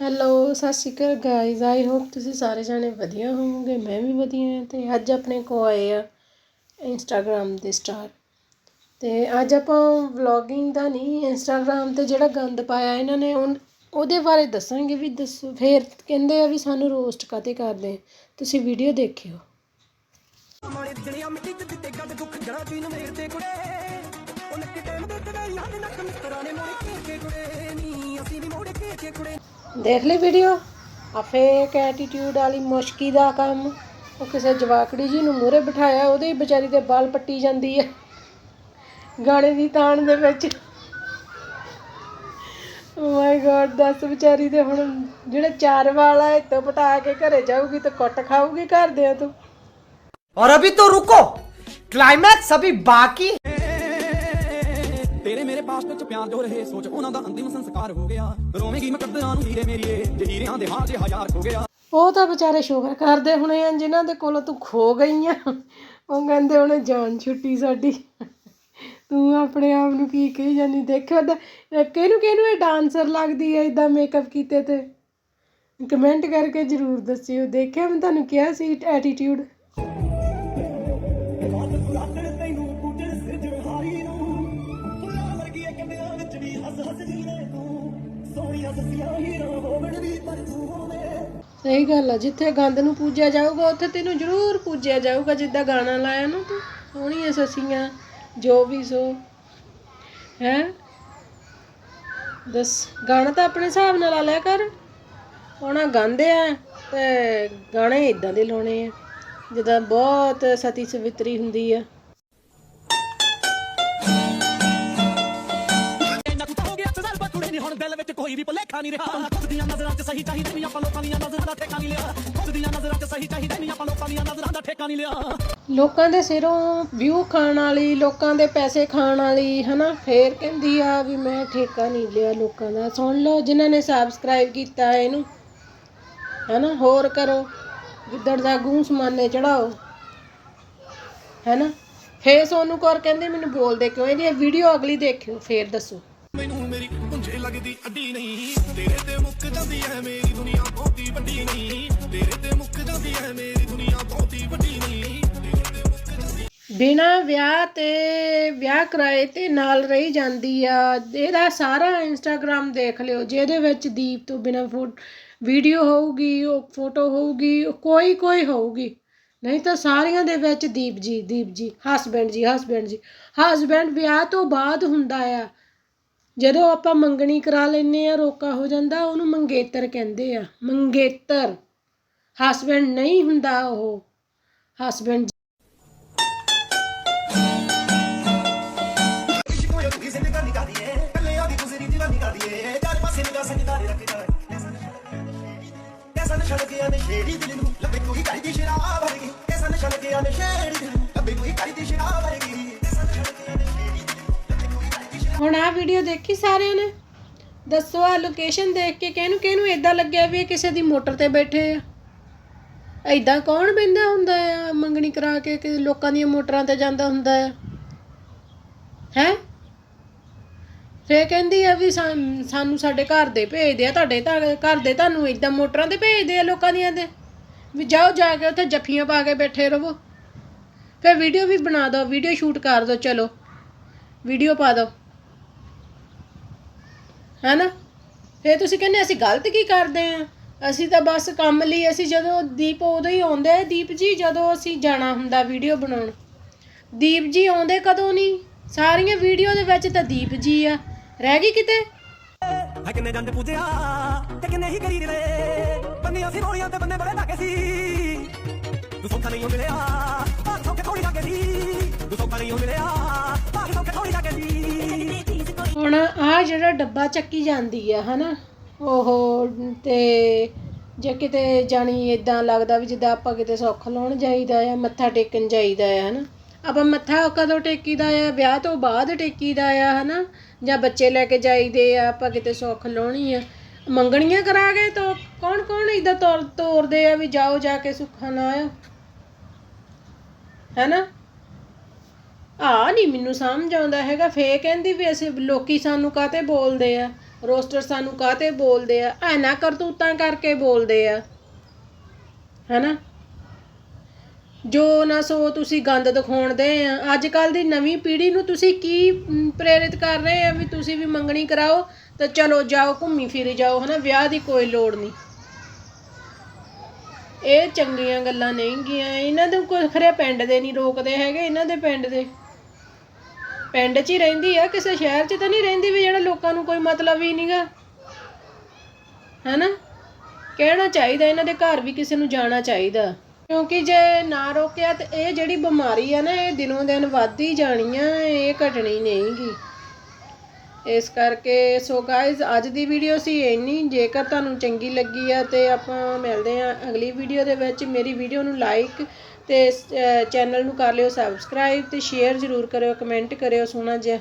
Hello ਸਤਿ ਸ਼੍ਰੀ ਅਕਾਲ guys I hope ਤੁਸੀਂ ਸਾਰੇ ਜਾਣੇ ਵਧੀਆ ਹੋਵੋਗੇ, ਮੈਂ ਵੀ ਵਧੀਆ ਹਾਂ ਤੇ ਅੱਜ ਆਪਣੇ ਕੋਲ ਆਏ ਆ ਇੰਸਟਾਗ੍ਰਾਮ ਦੇ ਸਟਾਰ ਅਤੇ ਅੱਜ ਆਪਾਂ ਵਲੋਗਿੰਗ ਦਾ ਨਹੀਂ ਇੰਸਟਾਗ੍ਰਾਮ ਤੇ ਜਿਹੜਾ ਗੰਦ ਪਾਇਆ ਇਹਨਾਂ ਨੇ ਉਹ ਉਹਦੇ ਬਾਰੇ ਦੱਸਾਂਗੇ ਵੀ ਦੱਸੋ, ਫਿਰ ਕਹਿੰਦੇ ਆ ਵੀ ਸਾਨੂੰ ਰੋਸਟ ਕਾਤੇ ਕਰਦੇ, ਤੁਸੀਂ ਵੀਡੀਓ ਦੇਖਿਓ। ਮਾਰੇ ਜਣੀਆਂ ਮਿੱਟੀ ਚ ਦਿੱਤੇ ਗੱਡ ਦੁੱਖ ਜਣਾ ਚੀਨ ਮੇਰ ਤੇ ਕੁੜੇ ਉਹ ਨੱਕ ਟਾਈਮ ਦੇ ਤੇ ਯਾਦ ਨੱਕ ਮਿੱਤਰਾਂ ਨੇ ਮੋੜੇ ਕੇ ਕੇ ਕੁੜੇ ਨੀ ਅਸੀਂ ਵੀ ਮੋੜੇ ਕੇ ਕੇ ਕੁੜੇ ਦੇਖ ਲਈ ਵੀਡੀਓ ਆ ਫੇਕ ਵਾਲੀ ਮੁਸ਼ਕੀ ਦਾ ਕੰਮ। ਉਹ ਕਿਸੇ ਜਵਾਕੜੀ ਜੀ ਨੂੰ ਮੂਰੇ ਬਿਠਾਇਆ, ਉਹਦੇ ਵਿਚਾਰੀ ਦੇ ਬਾਲ ਪੱਟੀ ਜਾਂਦੀ ਹੈ। ਗਾਣੇ ਦੀ ਤਾਣ ਦੇ ਵਿੱਚ। ਓ ਮਾਈ ਗॉड ਦੱਸ ਵਿਚਾਰੀ ਦੇ ਹੁਣ ਜਿਹੜੇ ਚਾਰ ਵਾਲ ਹੈ ਤੋਂ ਪਟਾ ਕੇ ਘਰੇ ਜਾਊਗੀ ਤੇ ਕੁੱਟ ਖਾਊਗੀ ਘਰ ਦੇ ਤੋਂ। और अभी तो रुको क्लाइमैक्स अभी बाकी ਮੇਰੇ ਪਾਸ ਵਿੱਚ ਪਿਆਰ ਜੋ ਰਹੇ, ਸੋਚ ਉਹਨਾਂ ਦਾ ਅੰਤਿਮ ਸੰਸਕਾਰ ਹੋ ਗਿਆ। ਰੋਵੇਂਗੀ ਮੈਂ ਨੂੰ ਹੀਰੇ ਮੇਰੀਏ, ਜੇ ਹੀਰਿਆਂ ਦੇ ਹਾਂ ਜੇ ਹਜ਼ਾਰ ਹੋ ਗਿਆ। ਉਹ ਤਾਂ ਵਿਚਾਰੇ ਸ਼ੁਕਰ ਕਰਦੇ ਹੋਣੇ ਆ, ਜਿਨ੍ਹਾਂ ਦੇ ਕੋਲੋਂ ਤੂੰ ਖੋ ਗਈ ਆ ਉਹ ਕਹਿੰਦੇ ਉਹਨੇ ਜਾਨ ਛੁੱਟੀ ਸਾਡੀ। ਤੂੰ ਆਪਣੇ ਆਪ ਨੂੰ ਕੀ ਕਹੀ ਜਾਂਦੀ? ਦੇਖਿਓ ਤਾਂ ਕਿਹਨੂੰ ਕਿਹਨੂੰ ਇਹ ਡਾਂਸਰ ਲੱਗਦੀ ਹੈ ਇਦਾਂ ਮੇਕਅਪ ਕੀਤੇ ਤੇ? ਕਮੈਂਟ ਕਰਕੇ ਜਰੂਰ ਦੱਸਿਓ। ਦੇਖਿਆ, ਮੈਂ ਤੁਹਾਨੂੰ ਕਿਹਾ ਸੀ ਐਟੀਟਿਊਡ ਤੂੰ ਸੋਹਣੀਆਂ ਹੀਰਾਂ ਹੋਵਣ ਵੀ ਪਰ ਤੂੰ ਹੋਵੇਂ ਸਹੀ ਗੱਲ ਆ, ਜਿੱਥੇ ਗੰਦ ਨੂੰ ਪੂਜਿਆ ਜਾਊਗਾ, ਉੱਥੇ ਤੈਨੂੰ ਜ਼ਰੂਰ ਪੂਜਿਆ ਜਾਊਗਾ, ਜਿੱਦਾਂ ਗਾਣਾ ਲਾਇਆ ਨਾ ਤੂੰ। ਸੋਹਣੀਆਂ ਸੱਸੀਆਂ, ਜੋ ਵੀ ਸੋ। ਹੈ? ਦੱਸ, ਗਾਣਾ ਤਾਂ ਆਪਣੇ ਹਿਸਾਬ ਨਾਲ ਲਾ ਲਿਆ ਕਰ। ਉਹਨਾਂ ਗਾਉਂਦੇ ਆ ਤੇ ਗਾਣੇ ਇਦਾਂ ਦੇ ਲਾਉਣੇ ਆ, ਜਿੱਦਾਂ ਬਹੁਤ ਸਤੀ ਸਵਿਤਰੀ ਹੁੰਦੀ ਆ। ਦਿਲ ਵਿੱਚ ਕੋਈ ਵੀ ਭੁਲੇਖਾ ਨਹੀਂ ਰਿਹਾ। ਖੁਦ ਦੀਆਂ ਨਜ਼ਰਾਂ 'ਚ ਸਹੀ ਚਾਹੀਦੇ ਨਹੀਂ, ਆਪਾਂ ਲੋਕਾਂ ਦੀਆਂ ਨਜ਼ਰਾਂ ਦਾ ਠੇਕਾ ਨਹੀਂ ਲਿਆ। ਖੁਦ ਦੀਆਂ ਨਜ਼ਰਾਂ 'ਚ ਸਹੀ ਚਾਹੀਦੇ ਨਹੀਂ, ਆਪਾਂ ਲੋਕਾਂ ਦੀਆਂ ਨਜ਼ਰਾਂ ਦਾ ਠੇਕਾ ਨਹੀਂ ਲਿਆ। ਲੋਕਾਂ ਦੇ ਸਿਰੋਂ ਵਿਊ ਖਾਣ ਵਾਲੀ, ਲੋਕਾਂ ਦੇ ਪੈਸੇ ਖਾਣ ਵਾਲੀ, ਹਨਾ? ਫੇਰ ਕਹਿੰਦੀ ਆ ਵੀ ਮੈਂ ਠੇਕਾ ਨਹੀਂ ਲਿਆ ਲੋਕਾਂ ਦਾ। ਸੁਣ ਲਓ, ਜਿਨ੍ਹਾਂ ਨੇ ਸਬਸਕ੍ਰਾਈਬ ਕੀਤਾ ਇਹਨੂੰ, ਹਨਾ? ਹੋਰ ਕਰੋ, ਗਿੱਦੜ ਦਾ ਗੂੰ ਸਮਾਨੇ ਚੜਾਓ, ਹੈਨਾ? ਫੇਰ ਸੋਨੂੰ ਕੌਰ ਕਹਿੰਦੇ, ਮੈਨੂੰ ਬੋਲਦੇ ਕਿਉਂ? ਇਹਦੀ ਵੀਡੀਓ ਅਗਲੀ ਦੇਖਿਓ, ਫੇਰ ਦੱਸੋ। ਪੁੰਝੇ ਅੱਡੀ ਨਹੀਂ। ਤੇਰੇ ਤੇ ਮੁੱਕ ਜਾਂਦੀ ਐ ਮੇਰੀ ਦੁਨੀਆ ਬਹੁਤੀ ਵੱਡੀ ਨਹੀਂ। ਤੇਰੇ ਤੇ ਮੁੱਕ ਜਾਂਦੀ ਐ ਮੇਰੀ ਦੁਨੀਆ ਬਹੁਤੀ ਵੱਡੀ ਨਹੀਂ। ਬਿਨਾ ਵਿਆਹ ਤੇ ਵਿਆਹ ਕਰਾਏ ਤੇ ਨਾਲ ਰਹੀ ਜਾਂਦੀ ਆ। ਇਹਦਾ ਸਾਰਾ ਇੰਸਟਾਗ੍ਰam ਦੇਖ ਲਿਓ, ਜਿਹਦੇ ਵਿੱਚ ਦੀਪ ਤੋਂ ਬਿਨਾ ਵੀਡੀਓ ਹੋਊਗੀ, ਉਹ ਫੋਟੋ ਹੋਊਗੀ ਕੋਈ ਕੋਈ ਹੋਊਗੀ। ਨਹੀਂ ਤਾਂ ਸਾਰਿਆਂ ਦੇ ਵਿੱਚ ਦੀਪ ਜੀ ਦੀਪ ਜੀ ਹਸਬੈਂਡ ਜੀ ਹਸਬੈਂਡ ਜੀ। ਹਸਬੈਂਡ ਵਿਆਹ ਤੋਂ ਬਾਅਦ ਹੁੰਦਾ ਆ। ਜਦੋਂ ਆਪਾਂ ਮੰਗਣੀ ਕਰਾ ਲੈਂਦੇ ਹਾਂ, ਰੋਕਾ ਹੋ ਜਾਂਦਾ, ਉਹਨੂੰ ਮੰਗੇਤਰ ਕਹਿੰਦੇ ਆ। ਮੰਗੇਤਰ। ਹਸਬੈਂਡ ਨਹੀਂ ਹੁੰਦਾ ਉਹ। ਹਸਬੈਂਡ ਇਸ਼ਕ ਹੋਇਆ ਤੂੰ ਦਿਲ ਨੂੰ ਲੱਭੇ ਕੋਈ ਕਰਦੀ ਸ਼ਰਾਬ ਵਰਗੀ ਕੈਸਾ ਨਸ਼ਾ ਲੱਗਿਆ ਨੇ ਦਿਲ ਨੂੰ ਲੱਭੇ ਕੋਈ ਕਰਦੀ ਸ਼ਰਾਬ ਵਰਗੀ ਕੈਸਾ ਨਸ਼ਾ ਲੱਗਿਆ ਨੇ ਹੁਣ ਆਹ ਵੀਡੀਓ ਦੇਖੀ ਸਾਰਿਆਂ ਨੇ? ਦੱਸੋ ਆ ਲੋਕੇਸ਼ਨ ਦੇਖ ਕੇ ਕਿਹਨੂੰ ਕਿਹਨੂੰ ਇਦਾਂ ਲੱਗਿਆ ਵੀ ਇਹ ਕਿਸੇ ਦੀ ਮੋਟਰ ਤੇ ਬੈਠੇ ਆ? ਐਦਾਂ ਕੌਣ ਬੈਂਦਾ ਹੁੰਦਾ ਆ, ਮੰਗਣੀ ਕਰਾ ਕੇ ਕਿ ਲੋਕਾਂ ਦੀਆਂ ਮੋਟਰਾਂ ਤੇ ਜਾਂਦਾ ਹੁੰਦਾ ਆ? ਹੈ? ਫੇਰ ਕਹਿੰਦੀ ਆ ਵੀ ਸਾਨੂੰ ਸਾਡੇ ਘਰ ਦੇ ਭੇਜਦੇ ਆ, ਤੁਹਾਡੇ ਤਾਂ, ਘਰ ਦੇ ਤੁਹਾਨੂੰ ਇਦਾਂ ਮੋਟਰਾਂ ਤੇ ਭੇਜਦੇ ਆ ਲੋਕਾਂ ਦੀਆਂ ਦੇ ਵੀ ਜਾਓ ਜਾ ਕੇ ਉੱਥੇ ਜੱਫੀਆਂ ਪਾ ਕੇ ਬੈਠੇ ਰਹੋ। ਫੇਰ ਵੀਡੀਓ ਵੀ ਬਣਾ ਦਿਓ ਵੀਡੀਓ ਸ਼ੂਟ ਕਰ ਦਿਓ ਚਲੋ। ਵੀਡੀਓ ਪਾ ਦਿਓ ਹੈਨਾ? ਫਿਰ ਤੁਸੀਂ ਕਹਿੰਦੇ ਅਸੀਂ ਗਲਤ ਕੀ ਕਰਦੇ ਆ? ਅਸੀਂ ਤਾਂ ਬਸ ਕੰਮ ਲਈ, ਅਸੀਂ ਜਦੋਂ ਦੀਪ ਉਦੋਂ ਹੀ ਆਉਂਦੇ ਆ ਦੀਪ ਜੀ ਜਦੋਂ ਅਸੀਂ ਜਾਣਾ ਹੁੰਦਾ ਵੀਡੀਓ ਬਣਾਉਣ। ਦੀਪ ਜੀ ਆਉਂਦੇ ਕਦੋਂ ਨਹੀਂ? ਸਾਰੀਆਂ ਵੀਡੀਓ ਦੇ ਵਿੱਚ ਤਾਂ ਦੀਪ ਜੀ ਆ। ਰਹਿ ਗਈ ਕਿਤੇ? ਹੈ ਕਿੰਨੇ ਜੰਜ ਪੂਜਿਆ ਤੇ ਕਿੰਨੇ ਹੀ ਗਰੀਬ ਰਹੇ ਬੰਨੇ ਅਸੀਂ ਰੋੜੀਆਂ ਤੇ ਬੰਨੇ ਬੜੇ ਲਾਗੇ ਸੀ। ਤੂੰ ਸੌਖਾ ਨਹੀਂ ਮਿਲਿਆ, ਭਾਗ ਸੌਖੇ ਥੋੜੀ ਲਾਗੇ ਸੀ। ਤੂੰ ਸੌਖਾ ਨਹੀਂ ਮਿਲਿਆ, ਭਾਗ ਸੌਖੇ ਥੋੜੀ ਲਾਗੇ ਸੀ। ਹੁਣ ਆਹ ਜਿਹੜਾ ਡੱਬਾ ਚੱਕੀ ਜਾਂਦੀ ਆ, ਹਨਾ? ਉਹ ਤੇ ਜੇ ਕਿਤੇ ਜਾਣੀ ਇਦਾਂ ਲੱਗਦਾ ਵੀ ਜਿੱਦਾਂ ਆਪਾਂ ਕਿਤੇ ਸੁੱਖ ਲਾਉਣ ਜਾਈਦਾ ਆ, ਮੱਥਾ ਟੇਕਣ ਜਾਈਦਾ ਆ, ਹਨਾ? ਆਪਾਂ ਮੱਥਾ ਕਦੋਂ ਟੇਕੀਦਾ ਆ? ਵਿਆਹ ਤੋਂ ਬਾਅਦ ਟੇਕੀਦਾ ਆ, ਹਨਾ? ਜਾਂ ਬੱਚੇ ਲੈ ਕੇ ਜਾਈਦੇ ਆ, ਆਪਾਂ ਕਿਤੇ ਸੁੱਖ ਲਾਉਣੀ ਆ? ਮੰਗਣੀਆਂ ਕਰਾ ਕੇ ਤਾਂ ਕੌਣ ਕੌਣ ਇਦਾਂ ਤੋਰ ਤੋਰਦੇ ਆ ਵੀ ਜਾਓ ਜਾ ਕੇ ਸੁੱਖਾਂ ਲਾਇਓ ਹੈਨਾ? ਆ ਨਹੀਂ ਮੈਨੂੰ ਸਮਝ ਆਉਂਦਾ ਹੈਗਾ। ਫੇ ਕਹਿੰਦੀ ਵੀ ਅਸੀਂ ਲੋਕੀ ਸਾਨੂੰ ਕਾਤੇ ਬੋਲਦੇ ਆ? ਰੋਸਟਰ ਸਾਨੂੰ ਕਾਹਤੇ ਬੋਲਦੇ ਆ? ਐਨਾ ਕਰਤੂਤਾਂ ਕਰਕੇ ਬੋਲਦੇ ਆ। ਹੈਨਾ? ਜੋ ਨਾ ਸੋ ਤੁਸੀਂ ਗੰਦ ਦਿਖਾਉਣਦੇ ਆ। ਅੱਜ ਕੱਲ ਦੀ ਨਵੀਂ ਪੀੜ੍ਹੀ ਨੂੰ ਤੁਸੀਂ ਕੀ ਪ੍ਰੇਰਿਤ ਕਰ ਰਹੇ ਆ ਵੀ ਤੁਸੀਂ ਵੀ ਮੰਗਣੀ ਕਰਾਓ? ਤੇ ਚਲੋ ਜਾਓ, ਘੁੰਮੀ ਫਿਰੀ ਜਾਓ, ਹਨਾ? ਵਿਆਹ ਦੀ ਕੋਈ ਲੋੜ ਨਹੀਂ ਇਹ ਚੰਗੀਆਂ ਗੱਲਾਂ ਨਹੀਂ ਗੀਆਂ ਇਹਨਾਂ ਦੇ ਕੋਈ ਖਰੇ ਪਿੰਡ ਦੇ ਨਹੀਂ ਰੋਕਦੇ ਹੈਗੇ, ਇਹਨਾਂ ਦੇ ਪਿੰਡ ਦੇ। ਪਿੰਡ 'ਚ ਹੀ ਰਹਿੰਦੀ ਆ, ਕਿਸੇ ਸ਼ਹਿਰ 'ਚ ਤਾਂ ਨਹੀਂ ਰਹਿੰਦੀ ਵੀ ਜਿਹੜਾ ਲੋਕਾਂ ਨੂੰ ਕੋਈ ਮਤਲਬ ਹੀ ਨਹੀਂਗਾ ਹੈਨਾ? ਕਹਿਣਾ ਚਾਹੀਦਾ, ਇਹਨਾਂ ਦੇ ਘਰ ਵੀ ਕਿਸੇ ਨੂੰ ਜਾਣਾ ਚਾਹੀਦਾ। ਕਿਉਂਕਿ ਜੇ ਨਾ ਰੋਕਿਆ ਤੇ ਇਹ ਜਿਹੜੀ ਬਿਮਾਰੀ ਆ ਨਾ, ਇਹ ਦਿਨੋਂ ਦਿਨ ਵੱਧਦੀ ਜਾਣੀ ਆ, ਇਹ ਘਟਣੀ ਨਹੀਂਗੀ। ਇਸ ਕਰਕੇ ਸੋ ਗਾਇਜ਼ ਅੱਜ ਦੀ ਵੀਡੀਓ ਸੀ ਇੰਨੀ। ਜੇਕਰ ਤੁਹਾਨੂੰ ਚੰਗੀ ਲੱਗੀ ਆ ਤੇ ਆਪਾਂ ਮਿਲਦੇ ਆ ਅਗਲੀ ਵੀਡੀਓ ਦੇ ਵਿੱਚ। ਮੇਰੀ ਵੀਡੀਓ ਨੂੰ ਲਾਈਕ ਤੇ ਚੈਨਲ ਨੂੰ ਕਰ ਲਿਓ ਸਬਸਕ੍ਰਾਈਬ ਤੇ ਸ਼ੇਅਰ ਜ਼ਰੂਰ ਕਰਿਓ ਕਮੈਂਟ ਕਰਿਓ ਸੋਹਣਾ ਜਿਹਾ।